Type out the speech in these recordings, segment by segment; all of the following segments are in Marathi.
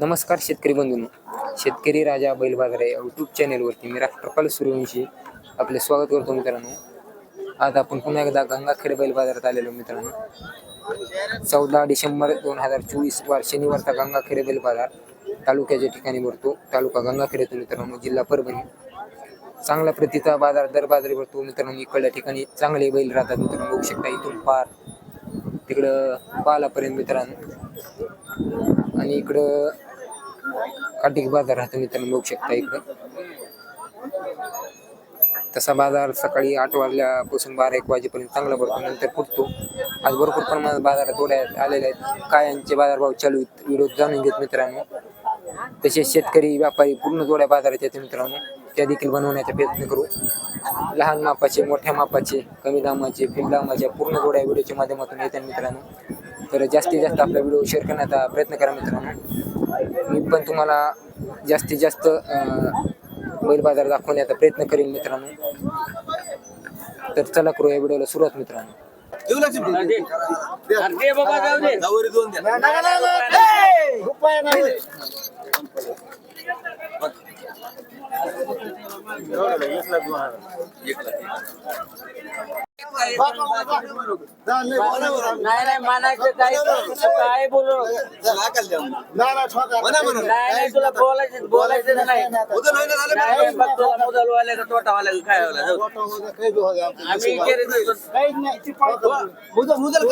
नमस्कार शेतकरी बंधूंनो. शेतकरी राजा बैल बाजार या यूट्यूब चॅनेलवरती मी राष्ट्रपाल सूर्यवंशी आपले स्वागत करतो मित्रांनो. आज आपण पुन्हा एकदा गंगाखेड बैल बाजारात आलेलो मित्रांनो. चौदा डिसेंबर दोन हजार चोवीस वार शनिवारचा गंगाखेड बैल बाजार तालुक्याच्या ठिकाणी भरतो. तालुका गंगाखेड येतो मित्रांनो जिल्हा परभणी. चांगला प्रतीचा बाजार दर बाजारी भरतो मित्रांनो. इकडल्या ठिकाणी चांगले बैल राहतात मित्रांनो. बघू शकता इथून पार तिकडं पालापर्यंत मित्रांनो. आणि इकडं काटिक बाजार हा तुम्ही त्यांना बघू शकता इकडं. तसा बाजार सकाळी आठ वाजल्यापासून बारा एक वाजेपर्यंत चांगला भरतो नंतर फुटतो आज भरपूर प्रमाणात बाजारात थोड्या आलेल्या आहेत. कायांचे बाजारभाव चालू आहेत व्हिडिओ जाणून घेत मित्रांनो. तसेच शेतकरी व्यापारी पूर्ण जोड्या बाजारात येते मित्रांनो. त्या देखील बनवण्याचा प्रयत्न करू. लहान मापाचे मोठ्या मापाचे कमी दामाचे फुल दामाचे पूर्ण जोड्या व्हिडिओच्या माध्यमातून येतात मित्रांनो. तर जास्तीत जास्त आपला व्हिडिओ शेअर करण्याचा प्रयत्न करा मित्रांनो. मी पण तुम्हाला जास्तीत जास्त बैल बाजार दाखवण्याचा प्रयत्न करेन मित्रांनो. तर चला करू या व्हिडिओला सुरुवात मित्रांनो. अर्धे बाबा जाऊ दे. जावरी दोन द्या. एक लाख. नाही नाही मानायचं काय काय बोलू नाही नाही तुला बोलायचं बोलायचं नाही नाही ना मुदल वाले का तोटा वाले काय आम्ही केले मुदल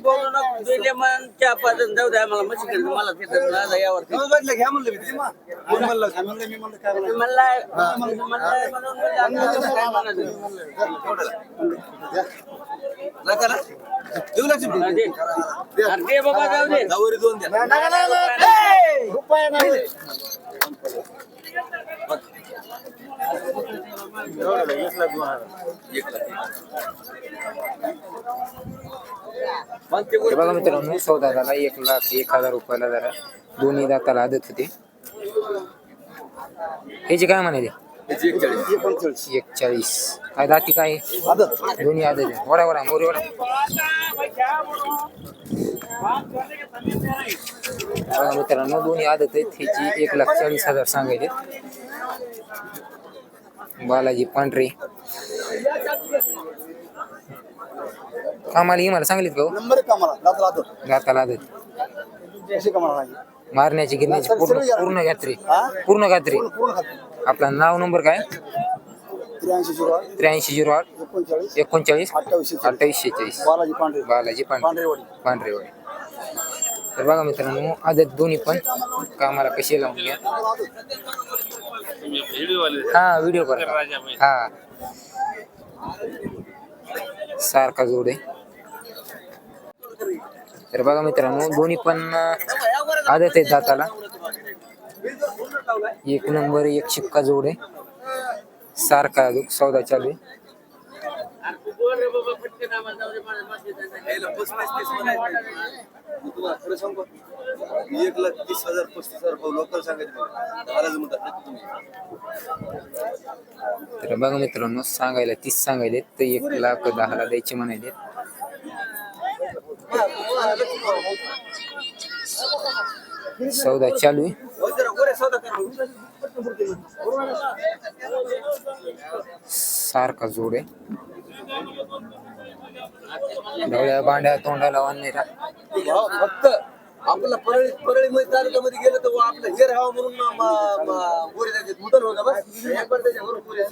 बोलू नको दिले मन चहा पाजून जाऊ द्या मला मशी मला यावर मला घ्या म्हणलं म्हणलं? म्हणलं काय म्हणलं? म्हणून देऊ बाबा जाऊ दे. जावरी दोन द्या. एक लाख हे बघा. मित्रांनो सौदा झाला एक लाख एक हजार रुपयाला जरा दोन्ही दाताला आदत होते. ह्याची काय म्हणाले? त्याची एक चाळीस. एक चाळीस काय दाती काय? दोन्ही आदत आहे. वडा वडा मोरी वडा. बघा मित्रांनो दोन्ही आदत आहेत. ह्याची एक लाख चाळीस हजार सांगायचे. बालाजी पांढरे. कामाला मला सांगलीत का हो? नंबर कामाला. लात लात दाताला आदत. कशी कामाला लागली? मारण्याची गिरण्याची पूर्ण पूर्ण गात्री पूर्ण गात्री आपला नाव नंबर काय? त्र्याऐंशी झिरो आठ. एकोणचाळीस. एकोणचाळीस. अठ्ठावीसशे चाळीस. अठ्ठावीसशे चाळीस. बालाजी पांढरे. पांढरेवाडी. तर बघा मित्रांनो आदत दोन्ही पण कामाला कशी लावून घ्या. हा व्हिडिओ करा. हा. सारखा जोड आहे. तर बघा मित्रांनो दोन्ही पण आदत आहेत दाताला एक नंबर एक शिक्का जोड आहे. सारखा अजून सौदा चालू आहे. एक लाख तीस हजार पस्तीस हजार भाऊ लोकल सांगायचं. तर बघा मित्रांनो सांगायला तीस सांगायले तर एक लाख दहाला द्यायचे म्हणाले सौदा चालू आहे सारखा जोड आहे डोळ्या बांड्या तोंडाला वाढणारा फक्त आपला परळी परळी मध्ये तालुक्यामध्ये गेलं तर आपलं हेर हवा म्हणून गोरे जायचे मुदल होता बस त्याच्यावर गोरे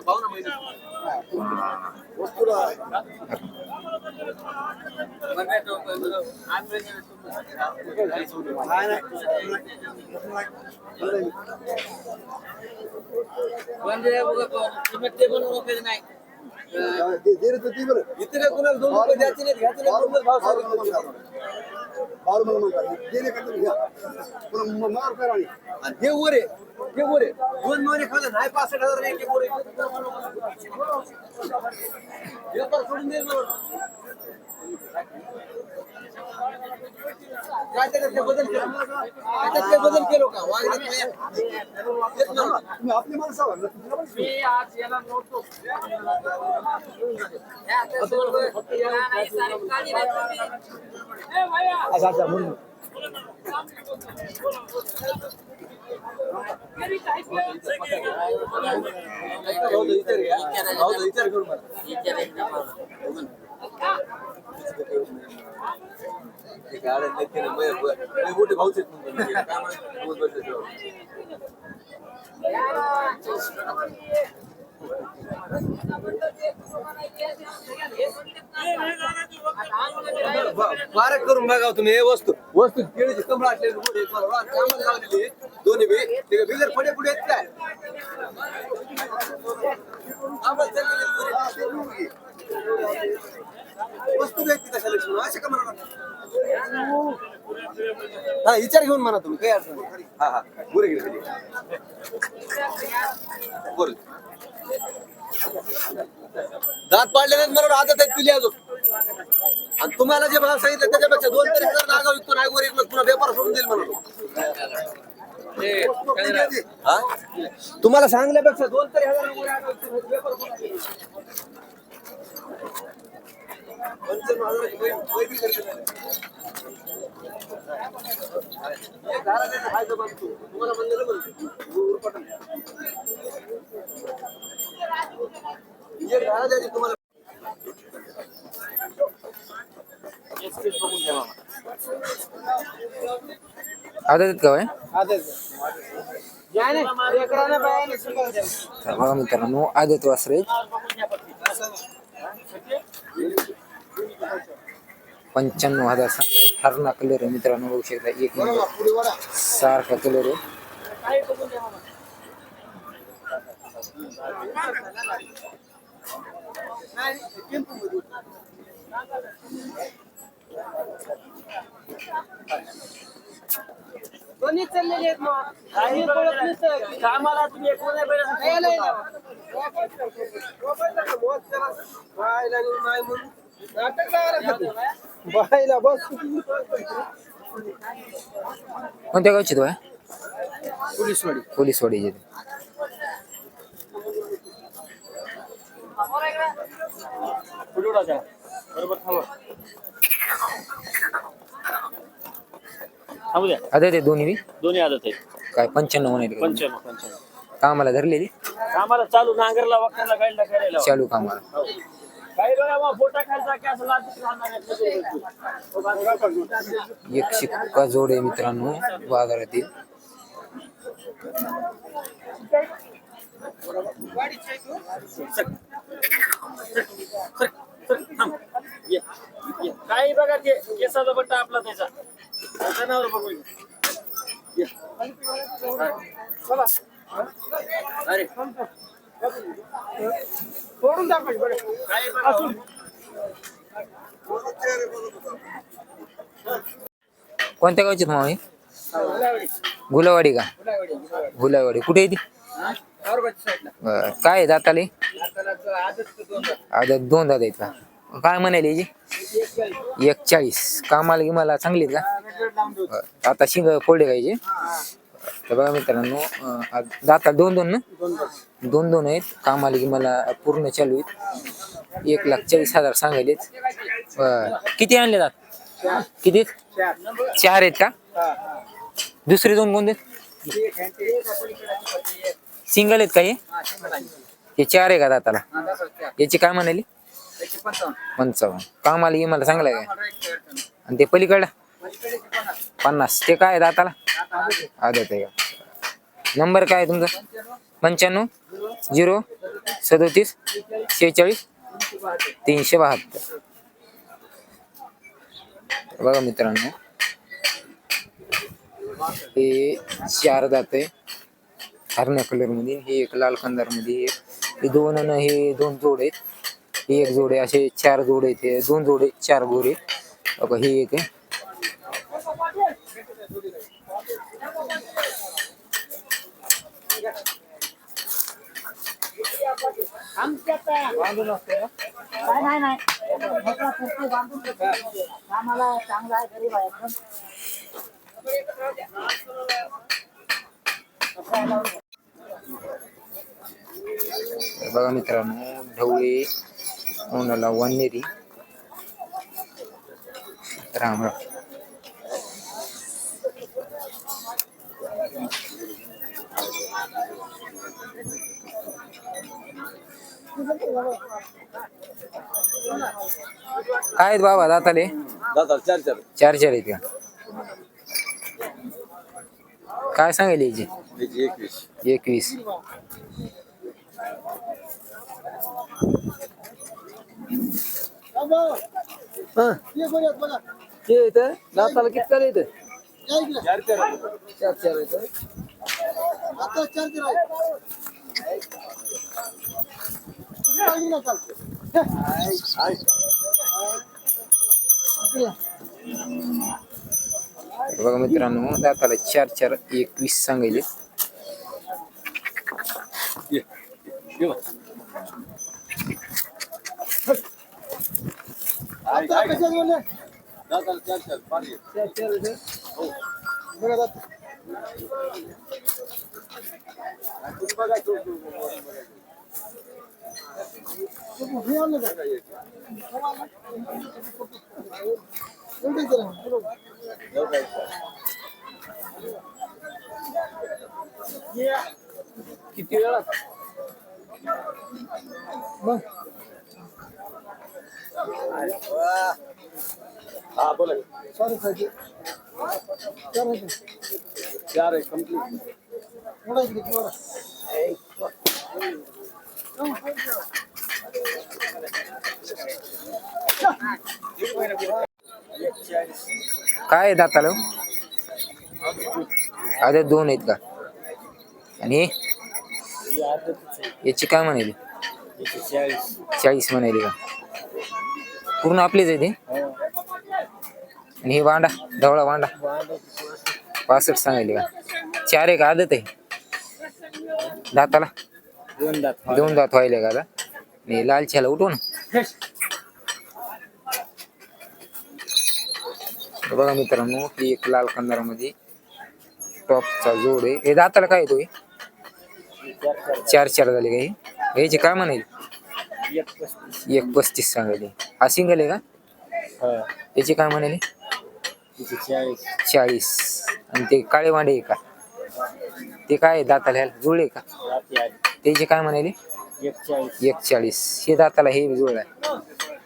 भावना माहिती. मग काय तो- ते कुणाला दोन रुपये द्यायचे नाहीत, घ्यायचे नाहीत, भाव हे वर आहे हे वर आहे दोन महिने खाल्ले नाही पासष्ट हजार एक एक वर आहे. व्यापार सोडून दे ना. काहीतरी त्याच्यात काही बदल केला त्याच्यात काही बदल केलो का वागण्यात नाही. तेच ना. तुम्ही आपली माणसं आहात ना, तुम्हाला पण अच्छा, अच्छा, म्हणून. भाऊचा विचार घ्या. भाऊचा विचार मोठे भाऊच आहेत भाऊ. बारक करून बघा तुम्ही हे वस्तू. वस्तू केळीची कमळ असलेली कामाला लावलेली दोन्ही बी. ते बिगर पडे पुढे येत काय? आम्हाला वस्तू घ्यायची कशाला शिवून? अशा का म्हणा हा विचार घेऊन म्हणा तुम्ही काही अडचण नाही. हा हा बोरे गेले बोल दात पाडले नाहीत म्हणून आदत आहेत तुली अजून आणि तुम्हाला जे भाव सांगितलं त्याच्यापेक्षा दोन तरी हजार जागा विकतो नाही वर विकलं पुन्हा व्यापार सोडून देईल म्हणून हा? तुम्हाला सांगल्यापेक्षा दोन तरी हजार वर विकतो, व्यापार सोडून देईल. आदत का तर बघा मित्रांनो आदत वासरे. पंच्याण्णव हजार सांगा हरणा कलर आहे मित्रांनो बघू शकता. एक नंबर सारखा कलर दोन्ही चाललेले आहेत मग. काही कळत नसतं कामाला तुम्ही एक कोण्या वेळेस नाही, नाही, नाही. बायला बस कोणत्या गावची तो आहे? पोलीसवाडी. थांबा द्या आदत आहे दोन्ही बी? दोन्ही आदत आहेत. काय पंच्याण्णव म्हणाले पंच्याण्णव पंच्याण्णव. कामाला धरलेली? कामाला चालू नांगरला वाकरला गाडीला करायला. चालू कामाला. काही एक शिक्का जोड आहे मित्रांनो बाजारातील ये, ये. काही बघा ते केसाचा बट्टा आपला त्याचा जनावर बघून ये. काही बघा हो. कोणत्या गावची मामा? गुलावाडी. का? गुलावाडी कुठे येते बरं. काय आहे दाताले? आदत दोन दात. आहेत का? काय म्हणाले याची एक चाळीस कामाला गिमाला चांगली का. आता शिंग फोल्डे गायचे तर बघा मित्रांनो दाताला दोन दोन ना? दोन दोन आहेत. कामाले की मला पूर्ण चालू आहेत. एक लाख चाळीस हजार सांगायलेत. किती आणले दात किती? चार आहेत का? दुसरे दोन कोणते? सिंगल आहेत का हे? चार आहे का दाताला? याची काय म्हणाली? पंचावन्न. कामाला की मला चांगलं आहे काय आणि ते पलीकडला? पन्नास. ते काय आहे दाताला? आदत आहे का? नंबर काय आहे तुमचा? पंच्याण्णव झिरो सदोतीस शेहेचाळीस तीनशे बहात्तर. बघा मित्रांनो हे चार दात आहे. हरण्या कलरमध्ये हे एक लाल खंदारमध्ये एक हे दोन आणि हे दोन जोड आहेत. हे एक जोडे असे चार जोडे आहेत. दोन जोडे चार गोरे. बघा हे एक आहे. नाही नाही नाही म्हटलं पुरते बांधून देतो. आम्हाला चांगला आहे गरीब आहे एकदम तर बघा मित्रांनो ढवळे कोणाला वनेरी राम राम काय आहेत बाबा दाताले. दादा चार चार. चार चार आहेत का? काय सांगेल याची? त्याची एकवीस. एकवीस. ते दाताला किती चार चार चार. चार बघा मित्रांनो दाताला चार चार एकवीस सांगायले बघा. चार चार आहे. चार चार येतं हो बघा दात. तुम्ही बघा तो- तो- तो- बघा. जाऊ काय? किती वेळा हा बोला चार आहे कंप्लीट काय आहे दाताला? अरे दोन आहेत का? आणि याची काय म्हणाली? चाळीस म्हणाली का? पूर्ण आपलीच आहे ते? आणि हे वांडा ढवळा वांडा. पासष्ट सांगायली का? चार आहे का आदत आहे. दाताला? दोन दात व्हायले का आता? आणि लाल छाला उठव ना. बघा मित्रांनो ही एक लाल कंदारामध्ये टॉपचा जोड आहे. हे दाताला काय येतो चार चार झाले का हे? याचे काय म्हणाले? एक पस्तीस सांगायले हा सिंगल आहे का? हा याचे काय म्हणाले? चाळीस. आणि ते काळे वांडे आहे का? ते काय आहे? दाताला जुळे का? त्याचे काय म्हणाले? एक चाळीस एक चाळीस हे दाताला हे जुळ आहे.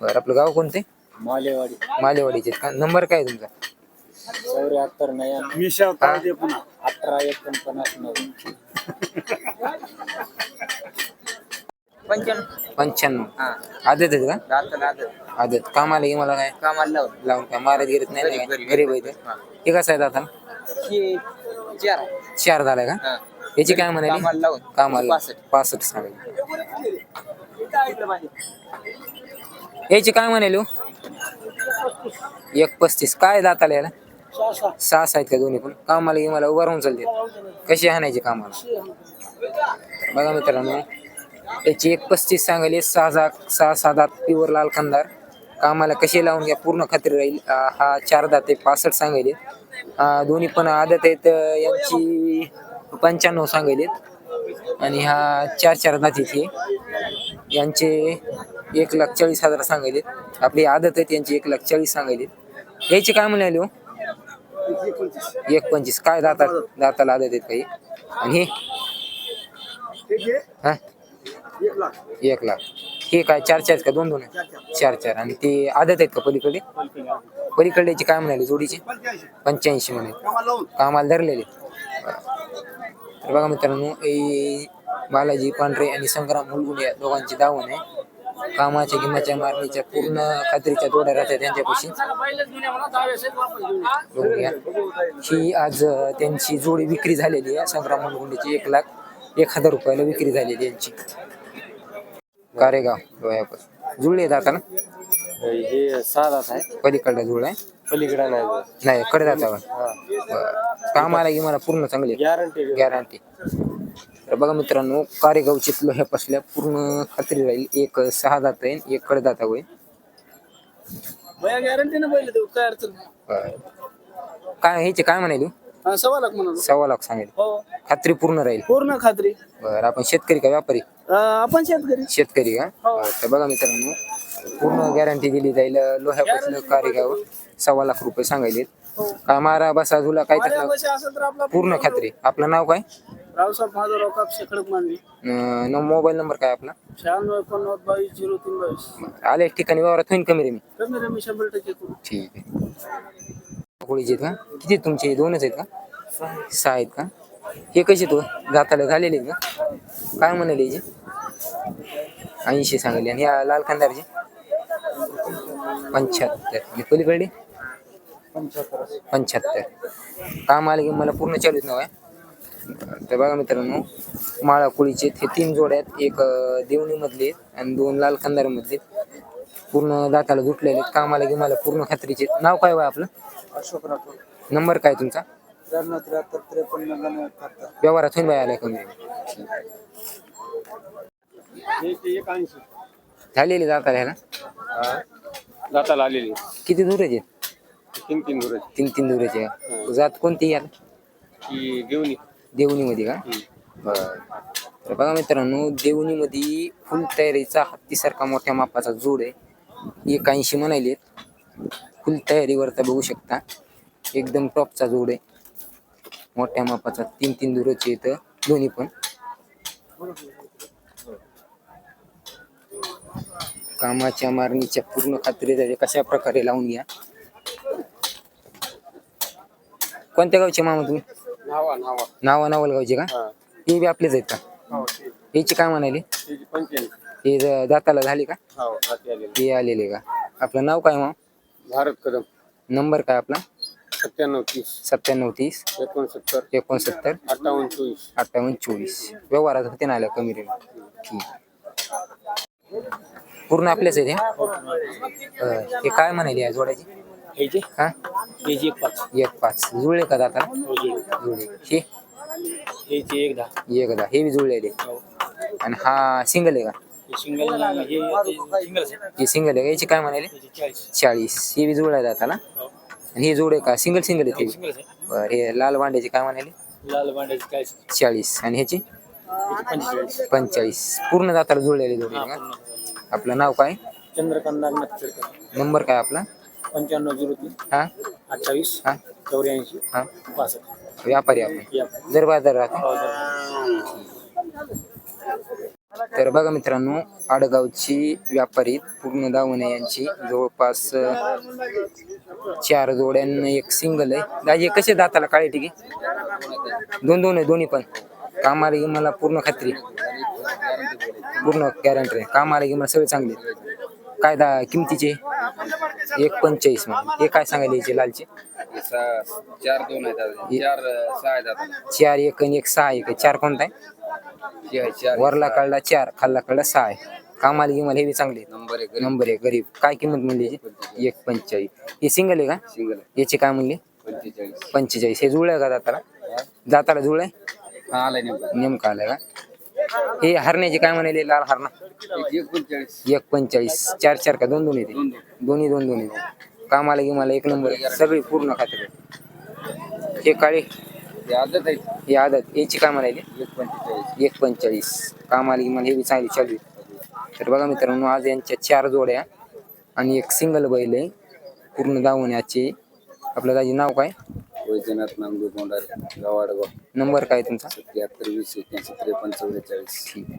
बरं आपलं गाव कोणते मालेवाडी. मालेवाडीचे. का नंबर काय आहे तुमचा? चौऱ्याहत्तर नया मी शेवता हा? ते पुन्हा. अठरा एकोणपन्नास नऊ. पंच्याण्णव. आदत आहेत का? आदत कामाला ये मला काय? कामाला लावून लावून काय? मारत गिरत नाही ना काय? गरीब आहे ते. हे. कसं आहे दाता चार. झालाय का? याची काय म्हणाली? कामाला पासष्ट. सांगायची. याची काय म्हणाली? हो? एक पस्तीस. काय दाताला याला? सहा आहेत का दोन्ही पण? कामाला मला उभा राहून चालते कशी हाणायची कामाला? बघा मित्रांनो. याची एक पस्तीस सांगायले सहा सहा सात आठ प्युअर लाल कंदार कामाला कशी लावून घ्या पूर्ण खात्री राहील. हा चार दात आहे पासष्ट सांगायले दोन्ही पण आदत आहेत यांची पंच्याण्णव सांगायलेत आणि हा चार चार दात इथे यांचे एक लाख चाळीस हजार सांगायलेत आपली आदत आहे त्यांची एक लाख चाळीस सांगायलेत यायची काय म्हणाले हो? एक पंचवीस काय दाता दाताला आदत आहेत काही? आणि हे? हा? एक लाख. ठीक आहे हे काय चार चार आहेत का दोन दोन आहेत? चार चार. आणि ते आदत आहेत का पलीकडे पलीकडल्याची काय म्हणाले जोडीचे? पंच्याऐंशी पंच्याऐंशी म्हणे कामाला धरलेले. तर बघा मित्रांनो बालाजी पांढरे आणि संग्राम मुलगुडे या दोघांची दावण आहे. कामाच्या गिमाच्या मारणीच्या पूर्ण खात्रीच्या जोड्या राहतात त्यांच्यापाशी. ही आज त्यांची जोडी विक्री झालेली आहे. संग्राम मुलगुंडीची एक लाख एक हजार रुपयाला विक्री झालेली यांची कारेगाव जुळले जाता ना? हे सहा दात आहे. पलीकडला जुळ आहे? पलीकडे नाही नाही कडे जाता कामाला की मला पूर्ण चांगली गॅरंटी गॅरंटी तर बघा मित्रांनो कारेगावची लोह्या पासल्या पूर्ण खात्री राहील. एक सहा दात आहे एक होईल गॅरंटी ना पहिले देऊ काय अडचण नाही. बरं. काय ह्याचे काय म्हणाले? हा, सव्वा लाख म्हणून सव्वा लाख सांगेल. हो. खात्री पूर्ण राहील. पूर्ण खात्री. बरं आपण शेतकरी का व्यापारी? अं, आपण शेतकरी. शेतकरी का? बरं, तर बघा मित्रांनो पूर्ण गॅरंटी दिली जाईल लोह्यापासून कारेगाव सव्वा लाख रुपये सांगायले काय मारा बसा झुला काय आपला पूर्ण खात्री. आपलं नाव काय? रावसाहेब खडक अं, न- मोबाईल नंबर काय आपला? शहाण्णव एकोणनव्वद बावीस झिरो तीन बावीस. आल्या ठिकाणी व्यवहारात होईल कमी रे मी कमी रमी शंभर टक्के करू. ठीक आहे. होळीचे आहेत का? किती आहेत तुमचे? दोनच आहेत का? सहा आहेत का? हे कसे तो? जाताला झालेले आहेत का? काय म्हणाले याचे ऐंशी सांगले. आणि या लाल खांदारचे पंच्याहत्तर. आणि पलीकडे पंच्याहत्तर. काम आले की मला पूर्ण चालूच नाव आहे. तर बघा मित्रांनो माळा कुळीचे हे तीन जोड्या आहेत. एक देवणी मधले आहेत आणि दोन लाल खांदार मधले पूर्ण दाताला जुटलेले आहेत. कामाला की मला पूर्ण खात्रीचे आहेत. नाव काय वय आपलं? अशोक राठोड. नंबर काय तुमचा? त्र्याण्णव त्र्याहत्तर त्रेपन्न नव्याण्णव एकाहत्तर. व्यवहारात होईल बाय आलाय कमी एक ऐंशी. झालेले जाताला ह्याला? जाताला आलेली. किती दूरचे आहेत? तीन तीन तीन तीन दूरचे. जात कोणती याला? की देवणी. देवणीमध्ये का? बरं. तर बघा मित्रांनो देवणीमध्ये फुल तयारीचा हत्तीसारखा मोठ्या मापाचा जोड आहे. एक ऐंशी म्हणाले फुल तयारीवर तर बघू शकता. एकदम टॉपचा जोड आहे. मोठ्या मापाचा तीन तीन दुरचे इथं. दोन्ही पण. कामाच्या मारणीच्या पूर्ण खात्री कशा प्रकारे लावून घ्या. कोणत्या गावचे मामा तुम्ही? नावा नावा. नावा नावल गावचे का? हे. बी आपलेच आहेत का? याची काय म्हणाले? पंच्याऐंशी हे ज- दाताला झाले का? हो हाती आलेली. ते आलेले का? आपलं नाव काय मग भारत कदम. नंबर काय आपला? सत्त्याण्णव तीस. सत्त्याण्णव तीस. एकोणसत्तर. एकोणसत्तर. अठ्ठावन्न चोवीस. अठ्ठावन्न चोवीस. व्यवहारात होते ना आलं कमी रेट. ठीक. पूर्ण आपलेच आहे ते हे. काय म्हणाले या जोड्याची हा? एक पाच. एक पाच. जुळले का दाता जुळले. हे ह्याची एक दहा. एक हे बी जुळलेले आणि हा सिंगल आहे का? हे सिंगल हे सिंगल हे सिंगल आहे का? याची काय म्हणाले? चाळीस. चाळीस. हे बी जुळला दाताला. आणि हे जोड आहे का? सिंगल सिंगल आहे ते बी? सिंगल आहे. बरं हे लाल वांड्याचे काय म्हणाले? लाल बांड्याची चाळीस. चाळीस. आणि ह्याची? पंचेचाळीस. पंचेचाळीस. पूर्ण दाताला जुळलेले आहे का? आपलं नाव काय? चंद्रकांत नागनाथ खेडकर. नंबर काय आपला? पंच्याण्णव झिरो तीन. हा? अठ्ठावीस. हा? चौऱ्याऐंशी. हा? पासष्ट. व्यापारी आपण. या जर बाजार राहतो. तर बघा मित्रांनो आडगावची व्यापारी पूर्ण दावणे यांची जवळपास अं, चार जोड्यांना एक सिंगल आहे. दाजी कसे दाताला काळे टिके? दोन दोन आहे दोन्ही पण. कामाला मला पूर्ण खात्री. पूर्ण गॅरंटी आहे. कामाला की मला सगळे चांगले काय दा किमतीचे? एक पंचेचाळीस म्हणून हे काय सांगायला याचे लालचे? चार दोन आहेत चार सहा आहेत चार एक आणि एक सहा एक. आहे. चार कोणता आहे? वरला कळला चार खाल्ला कळला सहा आहे. कामाला की मला हे बी चांगले आहेत. नंबर एक नंबर आहे गरीब. काय किंमत म्हणली याची? एक पंचेचाळीस. हे सिंगल आहे का? सिंगल याचे काय म्हणले? पंचेचाळीस. पंचेचाळीस. हे जुळलं का दाताला? दाताला जुळलंय? हा आलाय नेमकं. नेमकं आलं का? हे हरण्याचे काय म्हणाले लाल हरणा? एक पंचेचाळीस चार चार का? दोन दोन येते. दोन्ही दोन दोन येते. कामाला की मला एक नंबर. सगळी पूर्ण खात्री आहे. हे काळे? हे आदत याची काय म्हणाले? एक पंचेचाळीस कामाला की मला हे बी चांगली चालू. तर बघा मित्रांनो आज यांच्या चार जोड्या आणि एक सिंगल बैल आहे. पूर्ण दावण्याचे आपलं दाजी नाव काय? वैजनाथ नामदेव बोंडारे गवाडगाव. नंबर काय तुमचा? सत्याहत्तर वीस एक्याऐंशी त्रेपन्न चौवेचाळीस ठीक आहे.